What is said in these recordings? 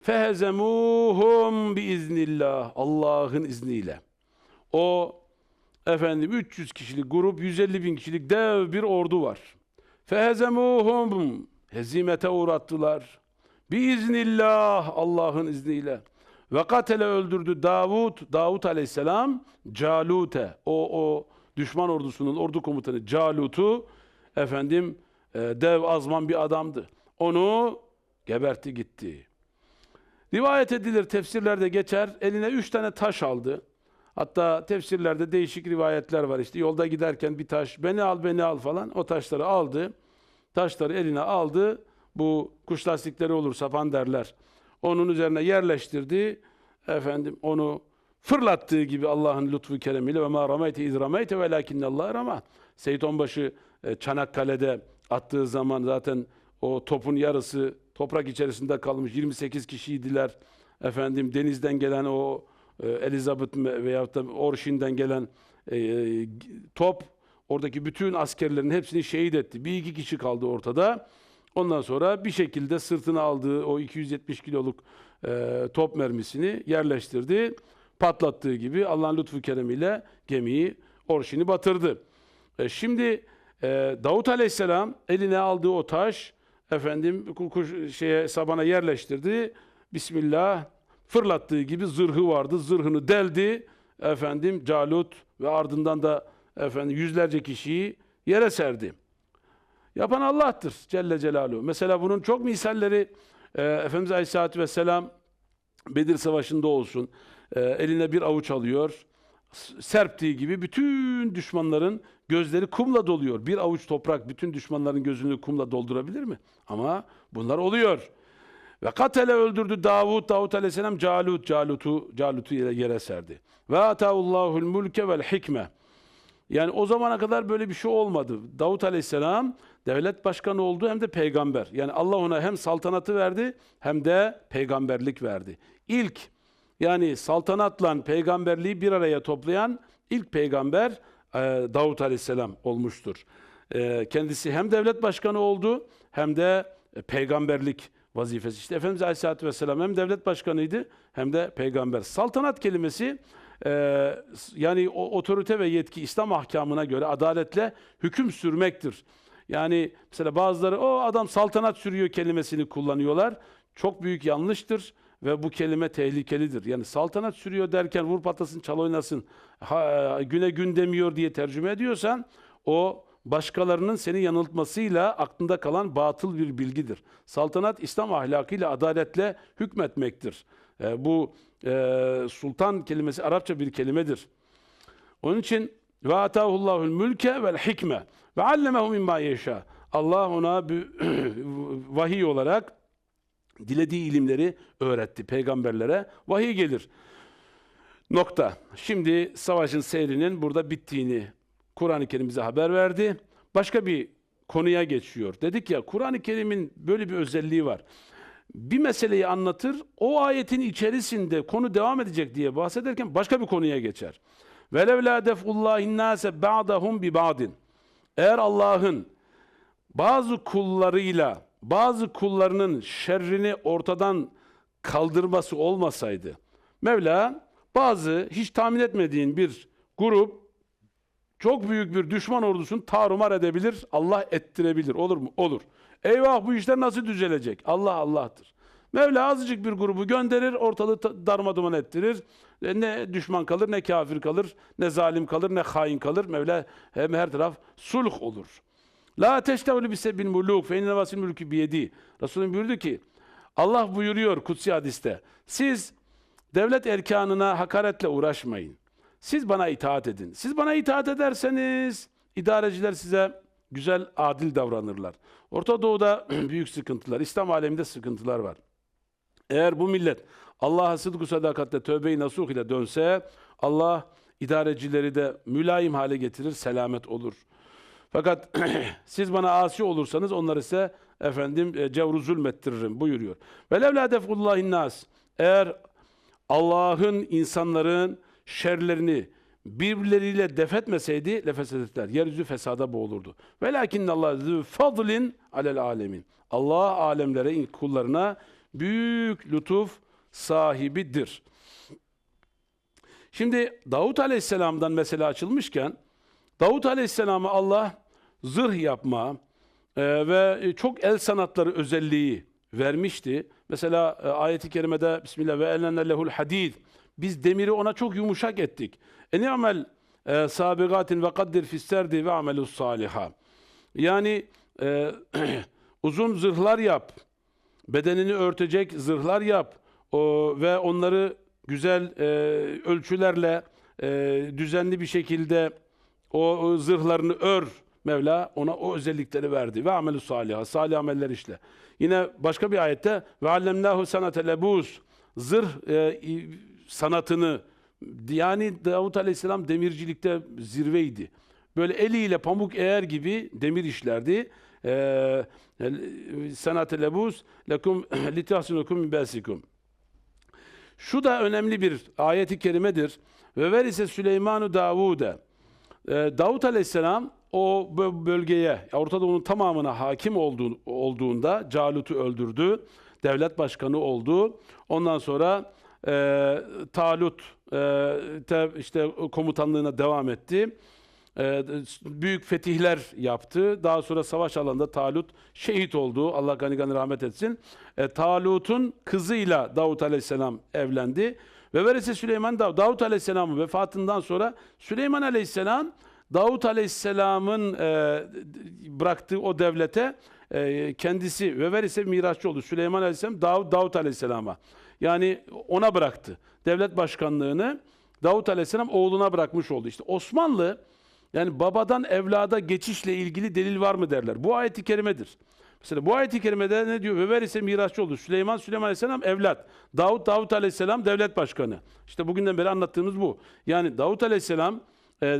Fehezemuhum biiznillah. Allah'ın izniyle. O efendim 300 kişilik grup 150 bin kişilik dev bir ordu var. Fehezemuhum hezimete uğrattılar. Biiznillah Allah'ın izniyle. Ve katele öldürdü Davut, Davut aleyhisselam Calut'e. O, o düşman ordusunun ordu komutanı Calut'u efendim e, dev azman bir adamdı. Onu gebertti gitti. Rivayet edilir, tefsirlerde geçer. Eline üç tane taş aldı. Hatta tefsirlerde değişik rivayetler var. İşte yolda giderken bir taş, beni al beni al falan. O taşları aldı. Taşları eline aldı. Bu kuş lastikleri olur, sapan derler. Onun üzerine yerleştirdi. Efendim onu fırlattığı gibi Allah'ın lütfu keremiyle ve ma rameyte iz rameyte velakinne Allah rama. Seyit Onbaşı e, Çanakkale'de attığı zaman zaten o topun yarısı toprak içerisinde kalmış 28 kişiydiler. Efendim denizden gelen o e, Elizabeth veyahut da Orşin'den gelen e, e, top oradaki bütün askerlerin hepsini şehit etti. Bir iki kişi kaldı ortada. Ondan sonra bir şekilde sırtına aldığı o 270 kiloluk top mermisini yerleştirdi. Patlattığı gibi Allah'ın lütfu keremiyle gemiyi Orşin'i batırdı. Şimdi Davut Aleyhisselam eline aldığı o taş efendim ku- kuş, şeye sabana yerleştirdi. Bismillah fırlattığı gibi zırhı vardı. Zırhını deldi. Efendim Calut ve ardından da efendim yüzlerce kişiyi yere serdi. Yapan Allah'tır Celle Celaluhu. Mesela bunun çok misalleri e, Efendimiz Aleyhisselatü Vesselam Bedir Savaşı'nda olsun. e, eline bir avuç alıyor. Serptiği gibi bütün düşmanların gözleri kumla doluyor. Bir avuç toprak bütün düşmanların gözünü kumla doldurabilir mi? Ama bunlar oluyor. Ve katele öldürdü Davud, Davud aleyhisselam Calut, Calut'u, Calut'u yere, yere serdi. Ve ataullahul mulke vel hikme. Yani o zamana kadar böyle bir şey olmadı. Davut Aleyhisselam devlet başkanı oldu hem de peygamber. Yani Allah ona hem saltanatı verdi hem de peygamberlik verdi. İlk yani saltanatla peygamberliği bir araya toplayan ilk peygamber e, Davut Aleyhisselam olmuştur. E, kendisi hem devlet başkanı oldu hem de e, peygamberlik vazifesi. İşte Efendimiz Aleyhisselatü Vesselam hem devlet başkanıydı hem de peygamber. Saltanat kelimesi e, yani o otorite ve yetki İslam ahkamına göre adaletle hüküm sürmektir. Yani mesela bazıları o adam saltanat sürüyor kelimesini kullanıyorlar. Çok büyük yanlıştır ve bu kelime tehlikelidir. Yani saltanat sürüyor derken vur patlasın çal oynasın ha, güne gün demiyor diye tercüme ediyorsan o başkalarının seni yanıltmasıyla aklında kalan batıl bir bilgidir. Saltanat İslam ahlakıyla adaletle hükmetmektir. E, bu e, sultan kelimesi Arapça bir kelimedir. Onun için ve atahullahul mülke vel hikme ve allemehu mimma yeşa. Allah ona vahiy olarak dilediği ilimleri öğretti peygamberlere. Vahiy gelir. Nokta. Şimdi savaşın seyrinin burada bittiğini Kur'an-ı Kerim bize haber verdi. Başka bir konuya geçiyor. Dedik ya Kur'an-ı Kerim'in böyle bir özelliği var. Bir meseleyi anlatır, o ayetin içerisinde konu devam edecek diye bahsederken başka bir konuya geçer. Velev la def'ullahin nase bi ba'din. Eğer Allah'ın bazı kullarıyla bazı kullarının şerrini ortadan kaldırması olmasaydı Mevla bazı hiç tahmin etmediğin bir grup çok büyük bir düşman ordusunu tarumar edebilir, Allah ettirebilir. Olur mu? Olur. Eyvah bu işler nasıl düzelecek? Allah Allah'tır. Mevla azıcık bir grubu gönderir, ortalığı ta- darmaduman ettirir. E, Ne düşman kalır, ne kafir kalır, ne zalim kalır, ne hain kalır. Mevla hem her taraf sulh olur. La teştevlü bisebbil muluk fe inne vasil mülkü biyedi. Resulüm buyurdu ki Allah buyuruyor kutsi hadiste. Siz devlet erkanına hakaretle uğraşmayın. Siz bana itaat edin. Siz bana itaat ederseniz idareciler size güzel, adil davranırlar. Orta Doğu'da büyük sıkıntılar, İslam aleminde sıkıntılar var. Eğer bu millet Allah'a sıdku sadakatle tövbe-i nasuh ile dönse Allah idarecileri de mülayim hale getirir, selamet olur. Fakat siz bana asi olursanız onları ise efendim e, cevru zulmettiririm buyuruyor. Ve levla def'ullahin nas. Eğer Allah'ın insanların şerlerini birbirleriyle defetmeseydi lefesedetler. Yeryüzü fesada boğulurdu. Velakin Allah zü fadlin alel alemin. Allah alemlere kullarına büyük lütuf sahibidir. Şimdi Davut Aleyhisselam'dan mesela açılmışken Davut Aleyhisselam'a Allah zırh yapma e, ve çok el sanatları özelliği vermişti. Mesela e, ayeti kerimede Bismillah ve elenne lehul hadid. Biz demiri ona çok yumuşak ettik. En amel e, sabigatin ve kaddir fisserdi ve amelus saliha. Yani e, uzun zırhlar yap. Bedenini örtecek zırhlar yap. O, ve onları güzel e, ölçülerle e, düzenli bir şekilde o, zırhlarını ör. Mevla ona o özellikleri verdi. Ve amelü salih, salih ameller işle. Yine başka bir ayette ve allemnahu sanate lebus zırh e, sanatını yani Davut Aleyhisselam demircilikte zirveydi. Böyle eliyle pamuk eğer gibi demir işlerdi. Ee, sanate lebus lekum litahsinukum min basikum. Şu da önemli bir ayeti kerimedir. Ve verise Süleymanu Davud'e. Ee, Davut Aleyhisselam o bö- bölgeye, Orta Doğu'nun tamamına hakim olduğu, olduğunda Calut'u öldürdü. Devlet başkanı oldu. Ondan sonra e, Talut e, te- işte komutanlığına devam etti. E, büyük fetihler yaptı. Daha sonra savaş alanında Talut şehit oldu. Allah gani gani rahmet etsin. E, Talut'un kızıyla Davut Aleyhisselam evlendi. Ve verese Süleyman Davut, Davut Aleyhisselam'ın vefatından sonra Süleyman Aleyhisselam Davut Aleyhisselam'ın e, bıraktığı o devlete e, kendisi ve verise mirasçı oldu. Süleyman Aleyhisselam Davut, Davut Aleyhisselam'a. Yani ona bıraktı. Devlet başkanlığını Davut Aleyhisselam oğluna bırakmış oldu. İşte Osmanlı yani babadan evlada geçişle ilgili delil var mı derler. Bu ayeti kerimedir. Mesela bu ayeti kerimede ne diyor? Ve verise mirasçı oldu. Süleyman, Süleyman Aleyhisselam evlat. Davut, Davut Aleyhisselam devlet başkanı. İşte bugünden beri anlattığımız bu. Yani Davut Aleyhisselam e, e,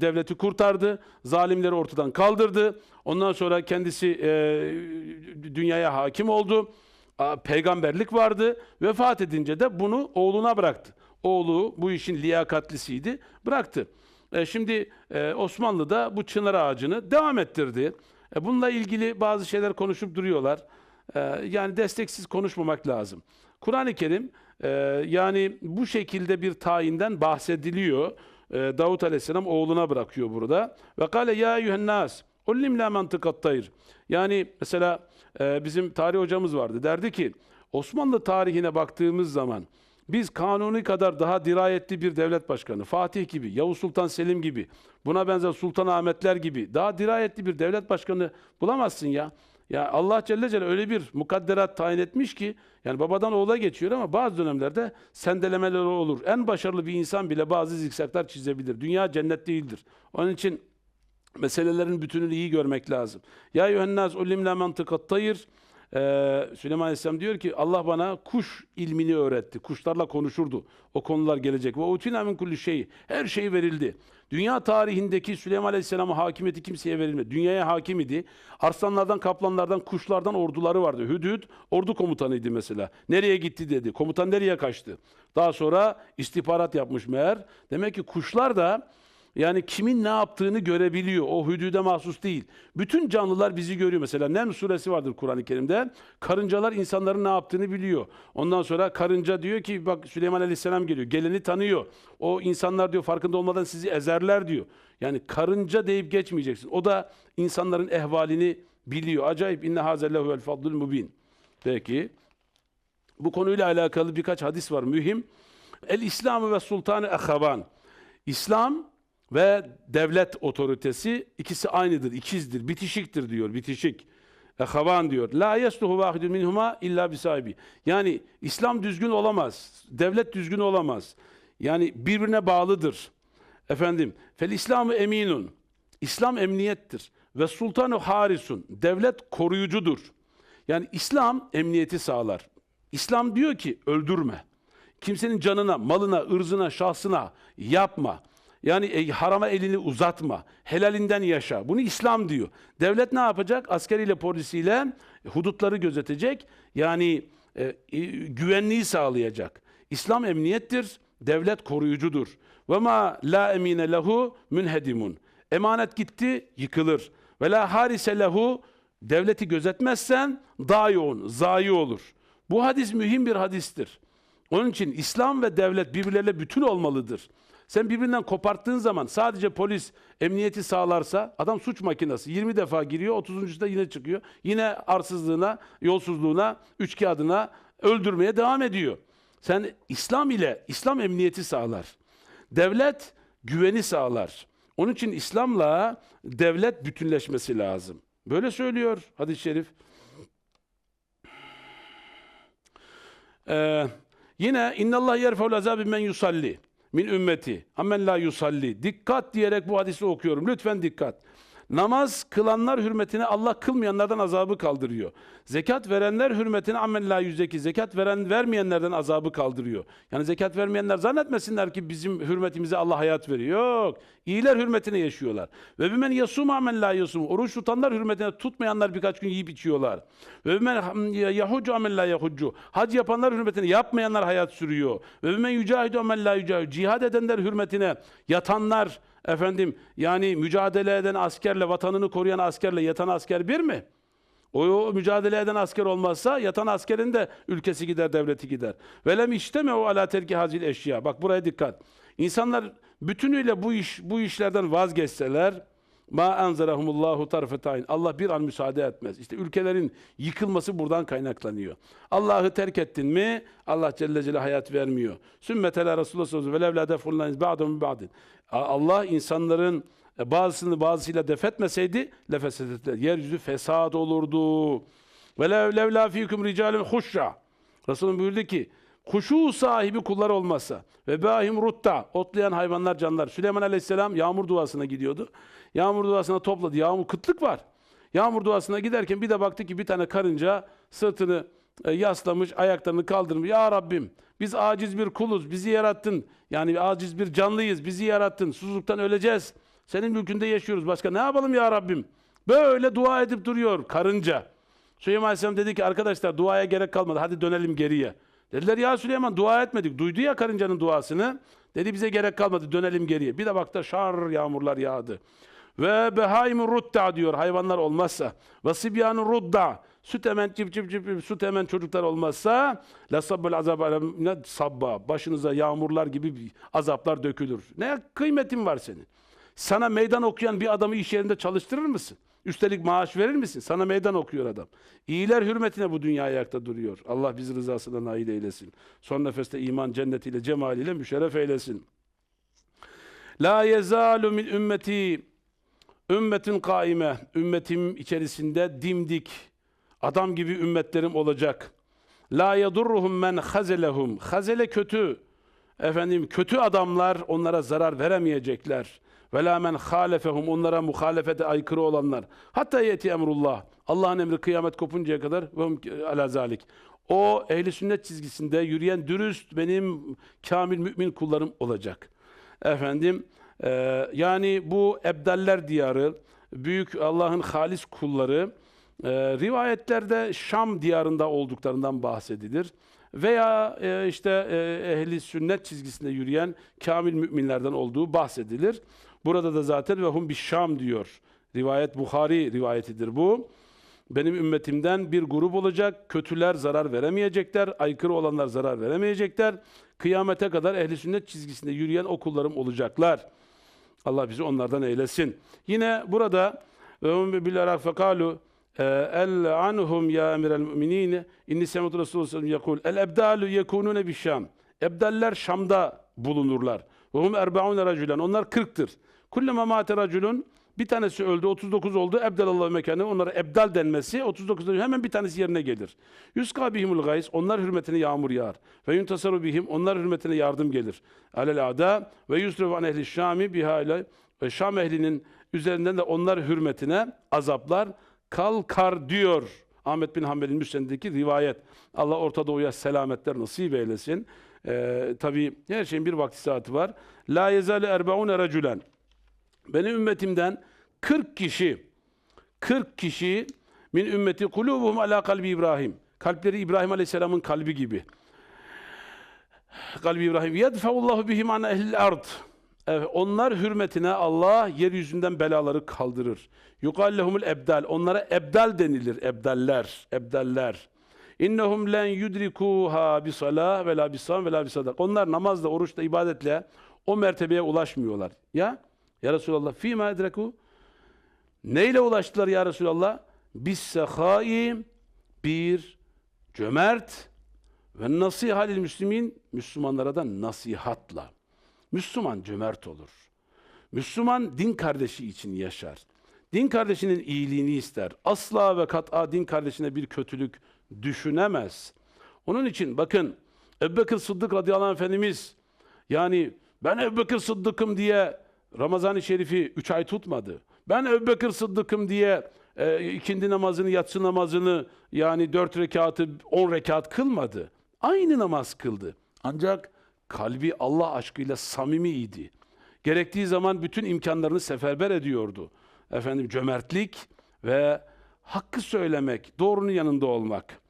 devleti kurtardı. Zalimleri ortadan kaldırdı. Ondan sonra kendisi e, dünyaya hakim oldu. A, Peygamberlik vardı. Vefat edince de bunu oğluna bıraktı. Oğlu bu işin liyakatlisiydi. Bıraktı. E, şimdi e, Osmanlı da bu çınar ağacını devam ettirdi. E, bununla ilgili bazı şeyler konuşup duruyorlar. E, yani desteksiz konuşmamak lazım. Kur'an-ı Kerim e, yani bu şekilde bir tayinden bahsediliyor. E, Davut Aleyhisselam oğluna bırakıyor burada. Ve kale ya eyyühennas ullim la mantıkat tayr. Yani mesela e, bizim tarih hocamız vardı. Derdi ki Osmanlı tarihine baktığımız zaman biz kanuni kadar daha dirayetli bir devlet başkanı, Fatih gibi, Yavuz Sultan Selim gibi, buna benzer Sultan Ahmetler gibi daha dirayetli bir devlet başkanı bulamazsın ya. Ya Allah Celle Celle öyle bir mukadderat tayin etmiş ki yani babadan oğula geçiyor ama bazı dönemlerde sendelemeler olur. En başarılı bir insan bile bazı zikzaklar çizebilir. Dünya cennet değildir. Onun için meselelerin bütününü iyi görmek lazım. Ya yuhennaz ulimle mantıkat tayır. Ee, Süleyman Aleyhisselam diyor ki Allah bana kuş ilmini öğretti. Kuşlarla konuşurdu. O konular gelecek. Ve utina min kulli şey. Her şey verildi. Dünya tarihindeki Süleyman Aleyhisselam'ın hakimiyeti kimseye verilmedi. Dünyaya hakim idi. Arslanlardan, kaplanlardan, kuşlardan orduları vardı. Hüdüd ordu komutanıydı mesela. Nereye gitti dedi. Komutan nereye kaçtı? Daha sonra istihbarat yapmış meğer. Demek ki kuşlar da yani kimin ne yaptığını görebiliyor. O hüdüde mahsus değil. Bütün canlılar bizi görüyor. Mesela Nem suresi vardır Kur'an-ı Kerim'de. Karıncalar insanların ne yaptığını biliyor. Ondan sonra karınca diyor ki bak Süleyman Aleyhisselam geliyor. Geleni tanıyor. O insanlar diyor farkında olmadan sizi ezerler diyor. Yani karınca deyip geçmeyeceksin. O da insanların ehvalini biliyor. Acayip. İnne hazellehu el fadlul mubin. Peki. Bu konuyla alakalı birkaç hadis var mühim. El İslamı ve Sultanı Ehaban. İslam ve devlet otoritesi ikisi aynıdır, ikizdir, bitişiktir diyor, bitişik. Ehavan diyor. La yesluhu vahidun minhuma illa bisahibi. Yani İslam düzgün olamaz, devlet düzgün olamaz. Yani birbirine bağlıdır. Efendim, fel İslamı eminun. İslam emniyettir. Ve sultanı harisun. Devlet koruyucudur. Yani İslam emniyeti sağlar. İslam diyor ki öldürme. Kimsenin canına, malına, ırzına, şahsına yapma. Yani e, harama elini uzatma. Helalinden yaşa. Bunu İslam diyor. Devlet ne yapacak? Askeriyle, polisiyle hudutları gözetecek. Yani e, e, güvenliği sağlayacak. İslam emniyettir. Devlet koruyucudur. Ve ma la emine lehu münhedimun. Emanet gitti, yıkılır. Ve la harise lehu devleti gözetmezsen daha yoğun, zayi olur. Bu hadis mühim bir hadistir. Onun için İslam ve devlet birbirleriyle bütün olmalıdır. Sen birbirinden koparttığın zaman sadece polis emniyeti sağlarsa adam suç makinesi 20 defa giriyor 30. da yine çıkıyor. Yine arsızlığına, yolsuzluğuna, üç kağıdına öldürmeye devam ediyor. Sen İslam ile İslam emniyeti sağlar. Devlet güveni sağlar. Onun için İslam'la devlet bütünleşmesi lazım. Böyle söylüyor hadis-i şerif. Ee, yine innallah yerfeul azabi men yusalli min ümmeti ammen la yusalli. Dikkat diyerek bu hadisi okuyorum. Lütfen dikkat. Namaz kılanlar hürmetine Allah kılmayanlardan azabı kaldırıyor. Zekat verenler hürmetine ammen la yüzdeki. Zekat veren vermeyenlerden azabı kaldırıyor. Yani zekat vermeyenler zannetmesinler ki bizim hürmetimize Allah hayat veriyor. Yok. İyiler hürmetine yaşıyorlar. Ve bimen yasum ammen la yasum. Oruç tutanlar hürmetine tutmayanlar birkaç gün yiyip içiyorlar. Ve bimen yahucu ammen la yahucu. Hac yapanlar hürmetine yapmayanlar hayat sürüyor. Ve bimen yücahidu ammen la yücahidu. Cihad edenler hürmetine yatanlar efendim yani mücadele eden askerle vatanını koruyan askerle yatan asker bir mi? O, mücadele eden asker olmazsa yatan askerin de ülkesi gider, devleti gider. Velem işteme o ala terki hazil eşya. Bak buraya dikkat. İnsanlar bütünüyle bu iş bu işlerden vazgeçseler ma enzerahumullahu tarfetayn. Allah bir an müsaade etmez. İşte ülkelerin yıkılması buradan kaynaklanıyor. Allah'ı terk ettin mi Allah Celle Celle hayat vermiyor. Sümmetela Resulullah aleyhi ve levla defullan ba'dum ba'din. Allah insanların e, bazısını bazısıyla defetmeseydi lefesedetler. Yeryüzü fesat olurdu. Ve lev levla fikum ricalun huşra. Resulüm buyurdu ki huşu sahibi kullar olmazsa ve bahim rutta otlayan hayvanlar canlar. Süleyman Aleyhisselam yağmur duasına gidiyordu. Yağmur duasına topladı. Yağmur kıtlık var. Yağmur duasına giderken bir de baktı ki bir tane karınca sırtını e, yaslamış, ayaklarını kaldırmış. Ya Rabbim biz aciz bir kuluz, bizi yarattın. Yani aciz bir canlıyız, bizi yarattın. Susuzluktan öleceğiz. Senin mülkünde yaşıyoruz. Başka ne yapalım ya Rabbim? Böyle dua edip duruyor karınca. Süleyman Aleyhisselam dedi ki arkadaşlar duaya gerek kalmadı. Hadi dönelim geriye. Dediler ya Süleyman dua etmedik. Duydu ya karıncanın duasını. Dedi bize gerek kalmadı dönelim geriye. Bir de baktı şar yağmurlar yağdı. Ve behaimun rudda diyor hayvanlar olmazsa. Ve sibyanun rudda. Süt emen cip cip cip süt emen çocuklar olmazsa la sabbel azab ne sabba başınıza yağmurlar gibi azaplar dökülür. Ne kıymetin var senin? Sana meydan okuyan bir adamı iş yerinde çalıştırır mısın? Üstelik maaş verir misin? Sana meydan okuyor adam. İyiler hürmetine bu dünya ayakta duruyor. Allah bizi rızasına nail eylesin. Son nefeste iman cennetiyle, cemaliyle müşerref eylesin. La yezalu min ümmeti ümmetin kaime. Ümmetim içerisinde dimdik, adam gibi ümmetlerim olacak. La yadurruhum men hazelehum. Hazele kötü. Efendim kötü adamlar onlara zarar veremeyecekler. Ve la men halefehum onlara muhalefete aykırı olanlar. Hatta yeti emrullah. Allah'ın emri kıyamet kopuncaya kadar ve ala zalik. O ehli sünnet çizgisinde yürüyen dürüst benim kamil mümin kullarım olacak. Efendim e, yani bu ebdaller diyarı büyük Allah'ın halis kulları e, rivayetlerde Şam diyarında olduklarından bahsedilir. Veya e, işte e, ehli sünnet çizgisinde yürüyen kamil müminlerden olduğu bahsedilir. Burada da zaten ve hum bir Şam diyor. Rivayet Bukhari rivayetidir bu. Benim ümmetimden bir grup olacak. Kötüler zarar veremeyecekler. Aykırı olanlar zarar veremeyecekler. Kıyamete kadar ehli sünnet çizgisinde yürüyen okullarım olacaklar. Allah bizi onlardan eylesin. Yine burada ve hum bil fekalu el anhum ya emirel müminin inni semi'tu Resulullah sellem el ebdalu yekunune bi Şam. Ebdaller Şam'da bulunurlar. Ve hum erbaun racülen. Onlar 40'tır. Kullema mate racülün bir tanesi öldü, 39 oldu. Ebdelallahu mekanı. Onlara ebdal denmesi 39'da hemen bir tanesi yerine gelir. Yüzka bihimul gays. Onlar hürmetine yağmur yağar. Ve yuntasaru bihim. Onlar hürmetine yardım gelir. Alel ada ve yusrefu an ehli şami biha ve Şam ehlinin üzerinden de onlar hürmetine azaplar kalkar diyor. Ahmet bin Hanbel'in müsnedindeki rivayet. Allah Orta Doğu'ya selametler nasip eylesin. Ee, Tabi her şeyin bir vakti saati var. La yezale erbaune racülen. Benim ümmetimden 40 kişi 40 kişi min ümmeti kulubuhum ala kalbi İbrahim. Kalpleri İbrahim Aleyhisselam'ın kalbi gibi. Kalbi İbrahim. Yedfeullahu bihim an ehlil ard. Evet, onlar hürmetine Allah yeryüzünden belaları kaldırır. Yukallehumul ebdal. Onlara ebdal denilir. Ebdaller. Ebdaller. İnnehum len yudrikuha bi salah ve la bi ve la bi sadak. Onlar namazla, oruçla, ibadetle o mertebeye ulaşmıyorlar. Ya ya Resulallah fîmâ edreku Neyle ulaştılar ya Resulallah? Bis bir cömert ve nasihalil müslimin Müslümanlara da nasihatla. Müslüman cömert olur. Müslüman din kardeşi için yaşar. Din kardeşinin iyiliğini ister. Asla ve kat'a din kardeşine bir kötülük düşünemez. Onun için bakın Ebubekir Sıddık radıyallahu anh Efendimiz yani ben Ebubekir Sıddık'ım diye Ramazan-ı Şerif'i üç ay tutmadı. Ben Ebubekir Sıddık'ım diye e, ikindi namazını, yatsı namazını yani dört rekatı, on rekat kılmadı. Aynı namaz kıldı. Ancak kalbi Allah aşkıyla samimiydi. Gerektiği zaman bütün imkanlarını seferber ediyordu. Efendim cömertlik ve hakkı söylemek, doğrunun yanında olmak.